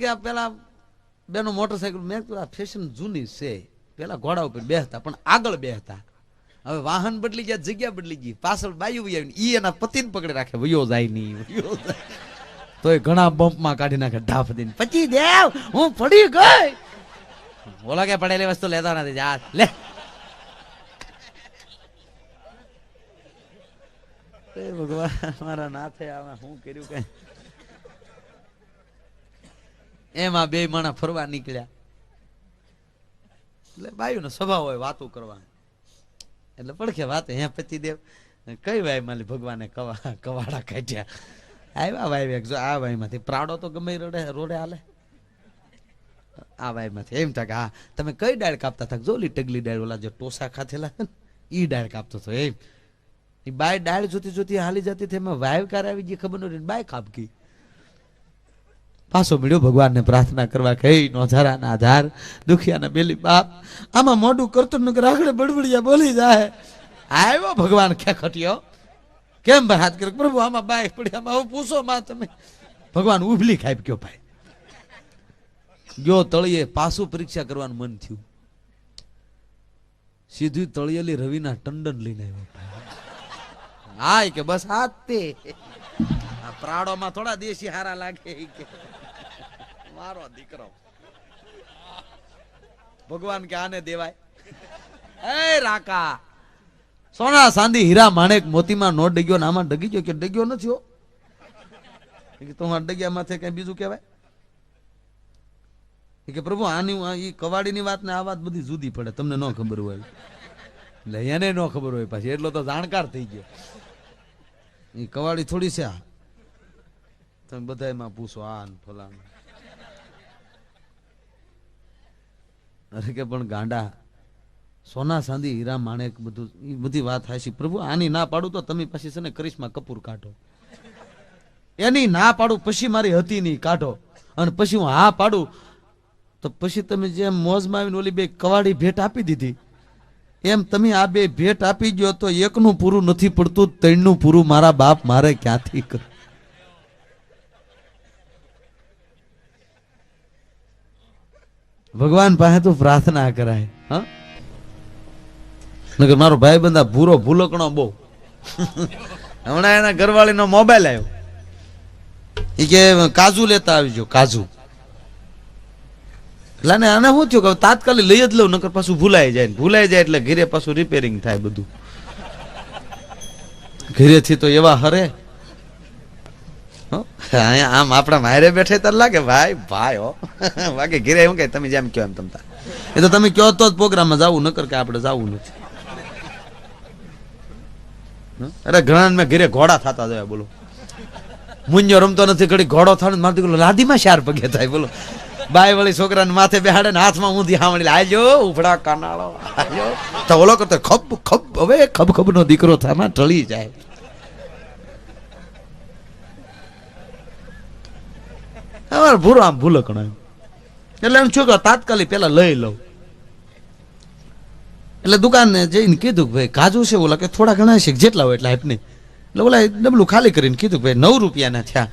કે આ પેલા બેનો મોટરસાયકલ મેં કીધું, આ ફેશન જૂની છે. પેલા ઘોડા ઉપર બેસતા, પણ આગળ બેસતા. હવે વાહન બદલી ગયા, જગ્યા બદલી ગઈ. પાછળ બાયુ વહી આવીને એના પતિને પકડી રાખે. વયો જાય નહીં, વયો જાય. તોય ઘણા બમ્પમાં કાઢી નાખે ઢાફ દઈને. પછી દેવ, હું પડી ગઈ. ઓલા કે પડેલી વસ્તુ લેતા નથી, જા, લે. ભગવાન, મારા નાથે આમાં શું કર્યું કઈ? એમાં બે માણા ફરવા નીકળ્યા. એટલે બાયુનો સ્વભાવ હોય વાતો કરવા એટલે પડખે વાત, હે પતિદેવ? કઈ વાય માલી ભગવાને કવા કવાડા કાઢ્યા? આવ્યા વાય જો આ વાયમાંથી પ્રાડો તો ગમે રડે રોડે હાલે. આ વાયમાંથી. એમ થાય કે હા, તમે કઈ ડાળ કાપતા હતા જોલી ટગલી ડાળ ઓલા જે ટોસા ખાથેલા એ ડાળ કાપતો હતો એમ. એ બાય ડાળ જોતી જોતી હાલી જતી થઈ એમાં વાયવ કાર આવી ગઈ, ખબર નથી બાય કાપકી પાછો મળ્યો, ભગવાનને પ્રાર્થના કરવા કે નોંધારાના આધાર, દુખિયાના બેલી બાપ. આમાં મોઢું કરતું નગર આગળ બડબડિયા બોલી જાય. આવ્યો ભગવાન ખેખટ્યો કેમ ભાઈ હાથ પ્રભુ, આમાં બાય પડી, આમાં હવે પૂછો માં તમે. ભગવાન ઉભલી ખાઈ ગયો ભાઈ. ગયો તળિયે, પાછું પરીક્ષા કરવાનું મન થયું. સીધું તળિયેલી રવિના ટંડન લઈને આવ્યો હા કે બસ હાથ. તે પ્રાડોમાં થોડા દેશી હારા લાગે કે. મારો દીકરો. ભગવાન કે આને દેવાય? એ રાકા. સોના ચાંદી હીરા માણેક મોતીમાં નો ડગ્યો ને આમાં ડગી ગયો કે ડગ્યો નથી હો? કે તમારા ડગ્યા માથે કઈ બીજું કહેવાય? કે પ્રભુ, આની આ ઈ કવાડીની વાત ને આ વાત બધી જુદી પડે, તમને ન ખબર હોય. એટલે એને ન ખબર હોય પાછી, એટલો તો જાણકાર થઈ ગયો. ઈ કવાડી થોડી છે તમે બધા એમાં પૂછો, આ ને ફલાણ. અરે કે પણ ગાંડા, સોના ચાંદી હીરા માણેક બધું એ બધી વાત હાશી પ્રભુ, આની ના પાડું તો તમે પછી છે ને કરિશ્મા કપૂર કાઢો. એની ના પાડું પછી મારી હતી નહીં કાઢો. અને પછી હું હા પાડું, તો પછી તમે જેમ મોજમાં આવીને ઓલી બે કવાડી ભેટ આપી દીધી. એમ તમે આ બે ભેટ આપી ગયો તો એકનું પૂરું નથી પડતું, ત્રણનું પૂરું મારા બાપ મારે ક્યાંથી કર ભગવાન પાસે તો પ્રાર્થના કરાય, હા? નકર મારો ભાઈ બંધા ભૂરો ભૂલકણો બહુ. હમણાં એના ઘરવાળીનો મોબાઈલ આવ્યો. એ કે, કાજુ લેતા આવજો, કાજુ. એટલે ને આને શું થયું કે તાત્કાલિક લઈ જ લઉં, નકર પાછું ભૂલાઈ જાય ભૂલાઈ જાય એટલે ઘરે પાછું રિપેરિંગ થાય બધું. ઘરેથી તો એવા હરે. આમ આપણા મારે બેઠે તર લાગે, ભાઈ ભાઈ, હો. બાકી ઘરે હું કે તમે જેમ કહો એમ તમતા. એ તો તમે કહો તો જ પ્રોગ્રામમાં જવું, નકર કે આપણે જવું નથી? અરે ઘણા મેં ઘીરે ઘોડા થતા જાય, બોલો. મુંજો રમતો નથી, ઘડી ઘોડો થાય ને બોલો, લાદીમાં શાર પગે થાય, બોલો. બાય વળી છોકરાને માથે બેહાડે ને હાથમાં ઊંધી હામણી આજો ઉભડા કાનાળો આજો તો ઓલો કરતો, ખબ ખબ, હવે ખબ ખબ નો દીકરો થાયમાં ટળી જાય. અમારે ભૂરો આમ ભૂલો એમ. એટલે એમ છોકરો તાત્કાલિક પેલા લઈ લઉં. એટલે દુકાનને જઈને કીધું કે ભાઈ કાજુ છે, ઓલા કે થોડા ઘણા છે, જેટલા હોય એટલા હેપની એટલે ઓલા ડબલું ખાલી કરીને કીધું ભાઈ નવ રૂપિયાના થયા.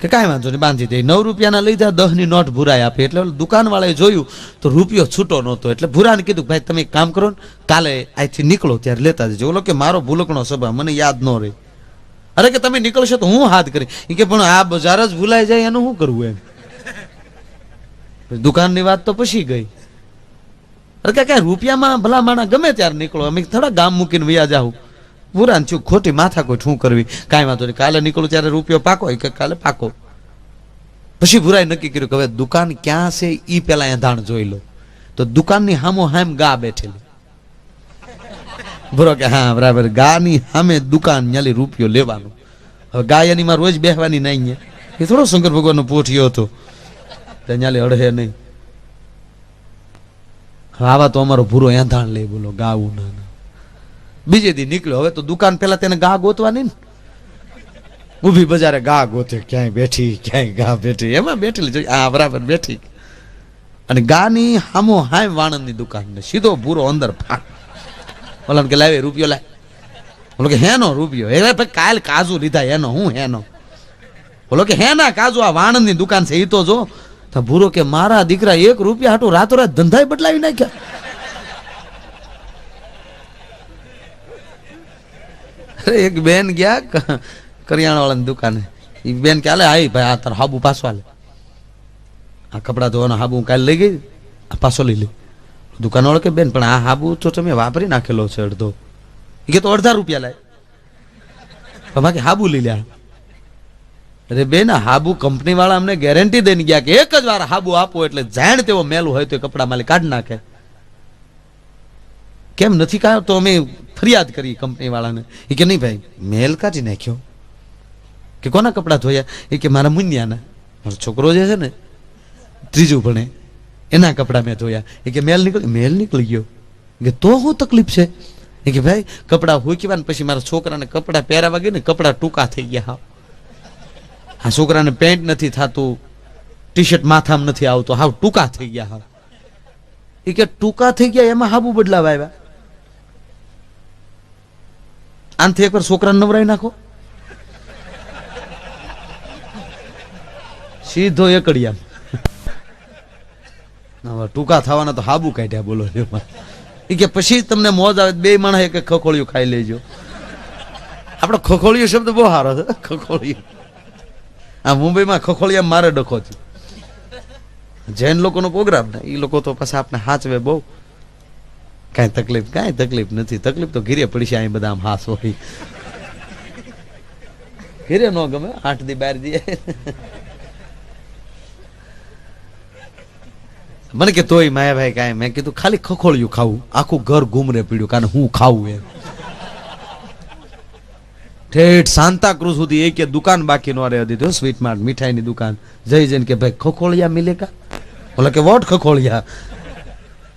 કે કાંઈ વાંધો નહીં, બાંધી દે. નવ રૂપિયાના લઈ જા દહની નોટ ભૂરાઈ આપી. એટલે દુકાનવાળાએ જોયું તો રૂપિયો છૂટો નહોતો. એટલે ભૂરાને કીધું ભાઈ તમે કામ કરો ને, કાલે અહીંથી નીકળો, ત્યારે લેતા જજો. ઓલો કે મારો ભૂલકણો સભા મને યાદ ન રહે. અરે કે તમે નીકળશો તો હું હાથ કરી. એ કે પણ આ બજાર જ ભૂલાઈ જાય, એનું શું કરવું એમ. દુકાનની વાત તો પછી ગઈ. અરે કે કાંઈ રૂપિયામાં ભલા માણા ગમે ત્યારે નીકળો. અમે થોડા ગામ મૂકીને વ્યા જાઉં. પુરાણ છું ખોટી માથા કોઈ શું કરવી. કાંઈ વાંધો નહીં. કાલે નીકળું ત્યારે રૂપિયો પાકો કે કાલે પાકો. પછી ભુરાઈ નક્કી કર્યું કે હવે દુકાન ક્યાં છે, ઈ પેલા એંધાણ જોઈ લો. તો દુકાનની હામો હામ ગા બેઠેલી. બરો કે, હા, બરાબર. ગાની સામે દુકાન ન્યાલી રૂપિયો લેવાનો. હવે ગાય એની માં રોજ બેહવાની નહીં એ થોડો શંકર ભગવાનનો પોઠિયો હતો. તે ન્યાલી અડહે નહીં. આવા તો અમારો ભૂરો એંધાણ લે, બોલો, ગાવું ના બીજે દી નીકળ્યો. હવે તો દુકાન પેલા તેને ગા ગોતવાની ને. ઊભી બજારે ગા ગોતે, ક્યાંય બેઠી, ક્યાંય ગા બેઠી. એમાં બેઠેલી જોઈ આ બરાબર, બેઠી. અને ગાની હામો હાય વાણંદની દુકાન ને સીધો ભૂરો અંદર ફાટ ઓલા કે લાવે રૂપિયો લાય. બોલો કે, હેનો રૂપિયો. એ ભાઈ કાલ કાજુ લીધા એનો હું હેનો. બોલો કે, હેના કાજુ, આ વાણંદની દુકાન છે એ તો જો. તો ભૂરો કે, મારા દીકરા એક રૂપિયા હાટું રાતોરાત ધંધાય બદલાવી નાખ્યા. એક બેન ગયા કરિયાણાવાળાની કરિયાણા વાળાની દુકાને. એ બેન કે આલે આઈ ભાઈ, આ તાર હાબુ પાછો આ કપડાં ધોવાનો હાબુ કાલે લઈ ગઈ, આ પાછો લઈ લઈ. દુકાનવાળો કે, બેન, પણ આ હાબુ તો તમે વાપરી નાખેલો છે અડધો. એ કે, તો અડધા રૂપિયા લાય. બાકી હાબુ લઈ લ્યા અરે, બેન હાબુ કંપની વાળા અમને ગેરંટી દઈને ગયા કે એક જ વાર હાબુ આપો એટલે જાણ તેવો મેલું હોય તો કપડા માલી કાઢી નાખે. કેમ નથી કાઢ્યો તો અમે ફરિયાદ કરી કંપની વાળાને એ કે, નહીં ભાઈ, મેલ કાઢી નાખ્યો. કે, કોના કપડાં ધોયા? એ કે, મારા મુનિયાના. મારો છોકરો જે છે ને, ત્રીજું ભણે. એના કપડાં મેં ધોયા. એ કે મેલ નીકળી મેલ નીકળી ગયો. કે તો શું તકલીફ છે? એ કે ભાઈ, કપડાં હુકીવા ને પછી મારા છોકરાને કપડાં પહેરાવા ગયા ને, કપડાં ટૂંકા થઈ ગયા હાવ. આ છોકરાને પેન્ટ નથી થતું ટી શર્ટ માથામાં નથી આવતો, હાવ ટૂંકા થઈ ગયા હાવ. એ કે ટૂંકા થઈ ગયા, એમાં હાબુ બદલાવા આવ્યા. આનથી એકવાર છોકરાને નવરાઈ નાખો. સીધો એકડિયામ. હવે ટૂંકા થવાના તો હાબુ કાઢ્યા બોલો કે પછી તમને મોજ આવે બે માણસ એક ખખોળિયું ખાઈ લેજો. આપણો ખખોળિયો શબ્દ બહુ સારો છે ખખોળિયો. આ મુંબઈમાં ખખોળિયા મારે ડખો છે. જૈન લોકોનો પ્રોગ્રામ ને એ લોકો તો પાછા આપણે હાચવે બહુ. કાંઈ તકલીફ કાંઈ તકલીફ નથી. તકલીફ તો ઘીરે પડી છે, અહીં બધા આમ હાસ હોય. ઘીરે ન ગમે, આઠ દી બાર દી. મને કે તોય માયાભાઈ કાંઈ, મેં કીધું ખાલી ખખોળિયું ખાવું. આખું ઘર ગુમરે પીડ્યું કારણ હું ખાવું એમ. ઠેઠ સાંતાક્રુઝ સુધી એક દુકાન બાકી નો રહે દીધો સ્વીટ માર્ટ મીઠાઈની દુકાન. જઈ જઈને કે ભાઈ, ખખોળિયા મિલે કા? ઓલા કે, વોટ ખખોળિયા?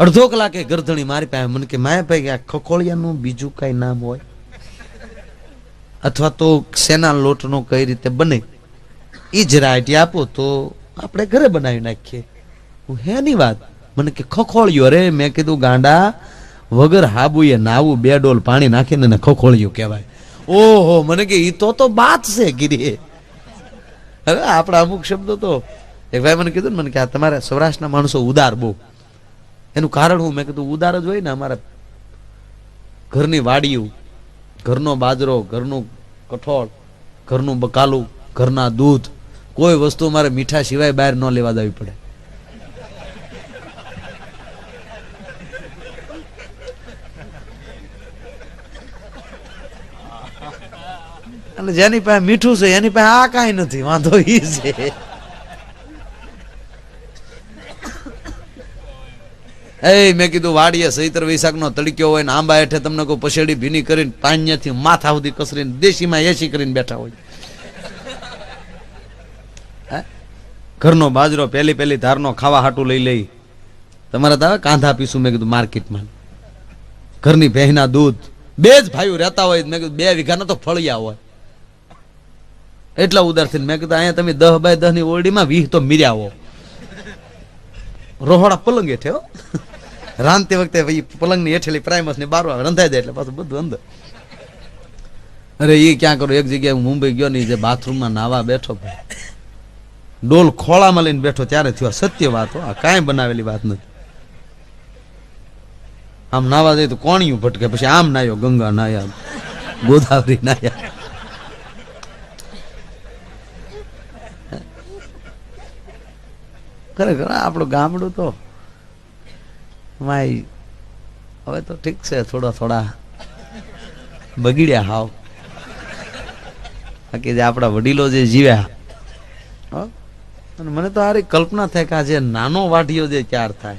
અડધો કલાકે ગરધણી મારી પાસે. મને કે માયા ભાઈ આ ખખોળિયાનું બીજું કાંઈ નામ હોય? અથવા તો શેના લોટનો કઈ રીતે બને? એ જ રાઈટી આપો તો આપણે ઘરે બનાવી નાખીએ. હેની વાત? મને કે ખખોળિયો. રે મેં કીધું, ગાંડા, વગર હાબુએ નાવું, બે ડોલ પાણી નાખીને એને ખખોળ્યું કહેવાય. ઓહો, મને કે એ તો તો બાત છે ગીરી હવે આપણા અમુક શબ્દો તો, એક ભાઈ મને કીધું ને, મને કે આ તમારા સૌરાષ્ટ્રના માણસો ઉદાર બહુ. એનું કારણ હું, મેં કીધું, ઉદાર જ હોય ને અમારા ઘરની વાડિયું ઘરનો બાજરો, ઘરનું કઠોળ, ઘરનું બકાલું, ઘરના દૂધ, કોઈ વસ્તુ અમારે મીઠા સિવાય બહાર ન લેવા દેવી પડે. અને જેની પાસે મીઠું છે, એની પાસે આ કાંઈ નથી, વાંધો એ છે. એ મેં કીધું વાડીએ સૈતર વૈશાખનો તડક્યો હોય ને આંબા હેઠે તમને કોઈ પછેડી ભીની કરીને પાણીયાથી માથા સુધી કસરીને દેશીમાં એસી કરીને બેઠા હોય? ઘરનો બાજરો પહેલી પહેલી ધારનો ખાવા હાટું લઈ લઈ. તમારે તો આવે કાંધા પીશું મેં કીધું માર્કેટમાં. ઘરની ભેહના દૂધ. બે જ ભાઈઓ રહેતા હોય, મેં કીધું બે વીઘાના તો ફળિયા હોય. એટલા ઉદાર થઈને મેં કીધું, અહીંયા તમે દહ બાય દહની ઓરડીમાં વીહ તો મીર્યા રોહડા પલંગ હેઠે રાંધતી વખતે પલંગની હેઠેલી પ્રાઇમસની બાર રંધાઈ જાય એટલે પાછું બધું અંદર. અરે એ ક્યાં કરો? એક જગ્યાએ મુંબઈ ગયો ને જે બાથરૂમમાં નાવા બેઠો ડોલ ખોળામાં લઈને બેઠો ત્યારે થયો સત્ય વાત આ કાંઈ બનાવેલી વાત નથી. આમ નાવા જાય તો કોણિયું ભટકે, પછી આમ નાયો, ગંગા નાયા, ગોદાવરી નાયા. ખરેખર આપણું ગામડું તો માય હવે તો ઠીક છે, થોડા થોડા બગડ્યા હાવ. બાકી જે આપણા વડીલો જે જીવ્યા? અને મને તો આરી કલ્પના થાય કે આ જે નાનો વાઢીઓ જે ક્યાર થાય.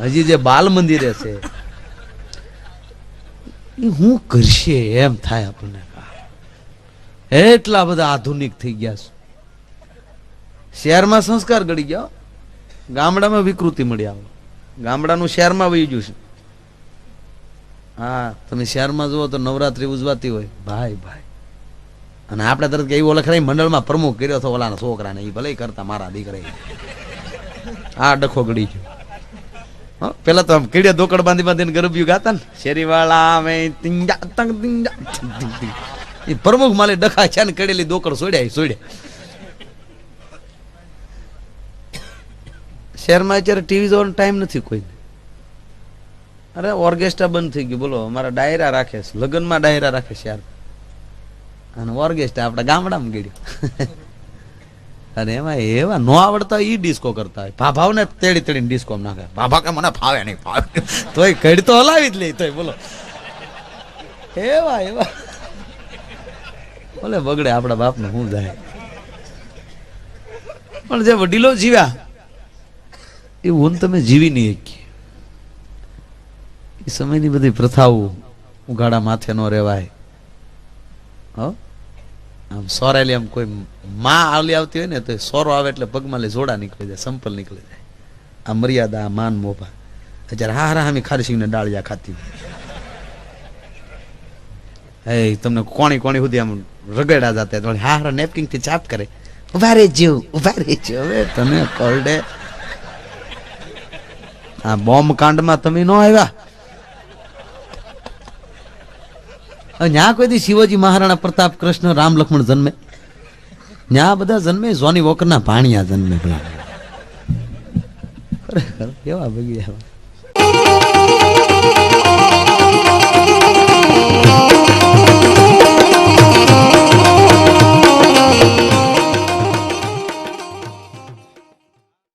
હજી જે બાલ મંદિરે છે એ હું કરશે એમ થાય આપણને. એટલા બધા આધુનિક થઈ ગયા છે. શહેરમાં સંસ્કાર ગળી ગયા. ગામડામાં વિકૃતિ મળી આવો. ગામડાનું શહેરમાં વહી ગયું છે. હા, તમે શહેરમાં જુઓ તો નવરાત્રી ઉજવાતી હોય. ભાઈ ભાઈ. અને આપણે તરત કે એવું લખરાય મંડળમાં પ્રમુખ કર્યો હતો ઓલાના છોકરાને એ ભલે કરતા મારા દીકરા. આ ડખો ગળી ગયો. પેલા તો આમ કીડે દોકડ બાંધી બાંધીને ગરબિયું ગાતા ને. શેરીવાળા અમે તિંજા તંગ તિંજા પ્રમુખ માલે ડખા છે ને કડેલી દોકડ સોડ્યા સોડ્યા. શહેરમાં અત્યારે ટીવી જોવાનો ટાઈમ નથી કોઈને અરે ઓર્કેસ્ટ્રા બંધ થઈ ગયું. બોલો, અમારા ડાયરા રાખે છે. લગ્નમાં ડાયરા રાખે છે યાર. અને ઓર્કેસ્ટ્રા આપણા ગામડામાં ગયું અને એમાં એવા નો આવડતા ઈ ડિસ્કો કરતા હોય. ભાભાવને તેડી તેડીને ડિસ્કો નાખે. ભાભા કે મને ફાવે નહીં, ફાવે તોય કડી તો હલાવી જ લે, તોય બોલો. એવા એવા. બોલે બગડે આપણા બાપને શું જાય. પણ જે વડીલો જીવ્યા એવું તમે જીવી નહીં શકીએ એ સમયની બધી પ્રથાઓ ઉઘાડા માથે ન રહેવાય. હો? આમ સોરેલી આમ કોઈ માં આવલી આવતી હોય ને તો સોરો આવે એટલે પગમાં લઈ જોડા નીકળી જાય, સંપલ નીકળી જાય. આ મર્યાદા, આ માન, મોભા. અત્યારે હા હારા અમે ખારી સિંગને ડાળિયા ખાતી હે તમને કોણી કોણી સુધી આમ રગડા જાતે. હા હારા નેપકિંગથી ચાપ કરે. ઊભા જીવ ઊભા જીવ હવે તને કરડે આ બોમ્બ કાંડમાં તમે ન આવ્યા? ન્યા કોઈ દી શિવાજી મહારાણા પ્રતાપ કૃષ્ણ, રામ લક્ષ્મણ જન્મે? ન્યા બધા જન્મે જોની વોકરના ભાણિયા જન્મે પેલા ખરેખર કેવા ભગી